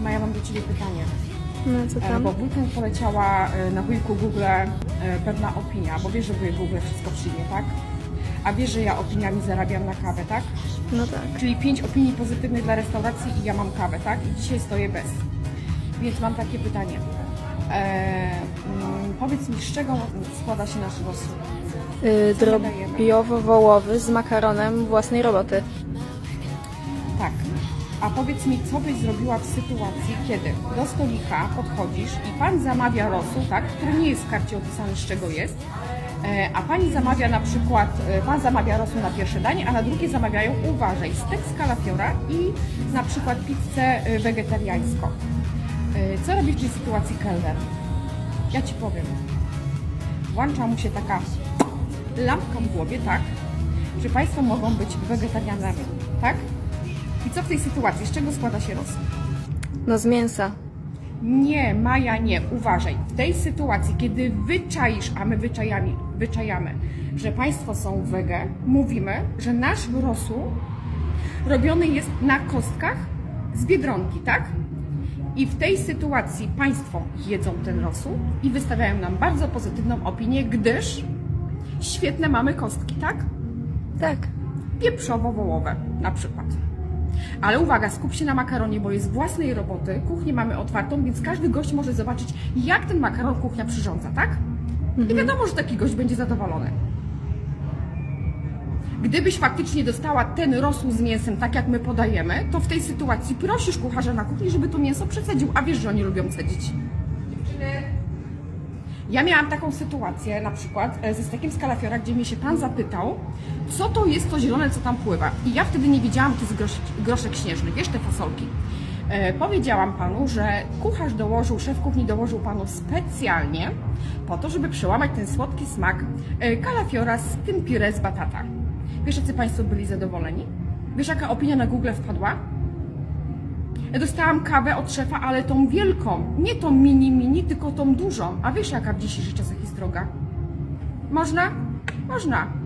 Maja, mam do Ciebie pytanie. No co E, tam? Bo w weekend poleciała e, na wujku Google e, pewna opinia, bo wiesz, że wujek Google wszystko przyjmie, tak? A wiesz, że ja opiniami zarabiam na kawę, tak? No tak. Czyli pięć opinii pozytywnych dla restauracji i ja mam kawę, tak? I dzisiaj stoję bez. Więc mam takie pytanie. E, mm, powiedz mi, z czego składa się nasz rosół? Yy, drobiowo-wołowy z makaronem własnej roboty. Tak. A powiedz mi, co byś zrobiła w sytuacji, kiedy do stolika podchodzisz i pan zamawia rosół, tak, który nie jest w karcie opisany, z czego jest, e, a pani zamawia na przykład, e, pan zamawia rosół na pierwsze danie, a na drugie zamawiają, uważaj, stek z kalafiora i na przykład pizzę e, wegetariańską. Co robisz w tej sytuacji kelner? Ja ci powiem. Włącza mu się taka lampka w głowie, tak, że Państwo mogą być wegetarianami, tak? I co w tej sytuacji? Z czego składa się rosół? No z mięsa. Nie, Maja, nie. Uważaj. W tej sytuacji, kiedy wyczaisz, a my wyczajami, wyczajamy, że Państwo są wege, mówimy, że nasz rosół robiony jest na kostkach z Biedronki, tak? I w tej sytuacji Państwo jedzą ten rosół i wystawiają nam bardzo pozytywną opinię, gdyż świetne mamy kostki, tak? Tak. pieprzowo-wołowe na przykład. Ale uwaga, skup się na makaronie, bo jest własnej roboty, kuchnię mamy otwartą, więc każdy gość może zobaczyć, jak ten makaron kuchnia przyrządza, tak? I wiadomo, że taki gość będzie zadowolony. Gdybyś faktycznie dostała ten rosół z mięsem, tak jak my podajemy, to w tej sytuacji prosisz kucharza na kuchni, żeby to mięso przecedził, a wiesz, że oni lubią cedzić. Ja miałam taką sytuację na przykład e, ze stekiem z kalafiora, gdzie mnie się pan zapytał, co to jest to zielone, co tam pływa. I ja wtedy nie wiedziałam, to jest groszek, groszek śnieżny, wiesz, te fasolki. E, powiedziałam panu, że kucharz dołożył, szef kuchni dołożył panu specjalnie po to, żeby przełamać ten słodki smak e, kalafiora z tym pire z batata. Wiesz, jacy państwo byli zadowoleni? Wiesz, jaka opinia na Google wpadła? Dostałam kawę od szefa, ale tą wielką, nie tą mini mini, tylko tą dużą. A wiesz jaka w dzisiejszych czasach jest droga? Można? Można.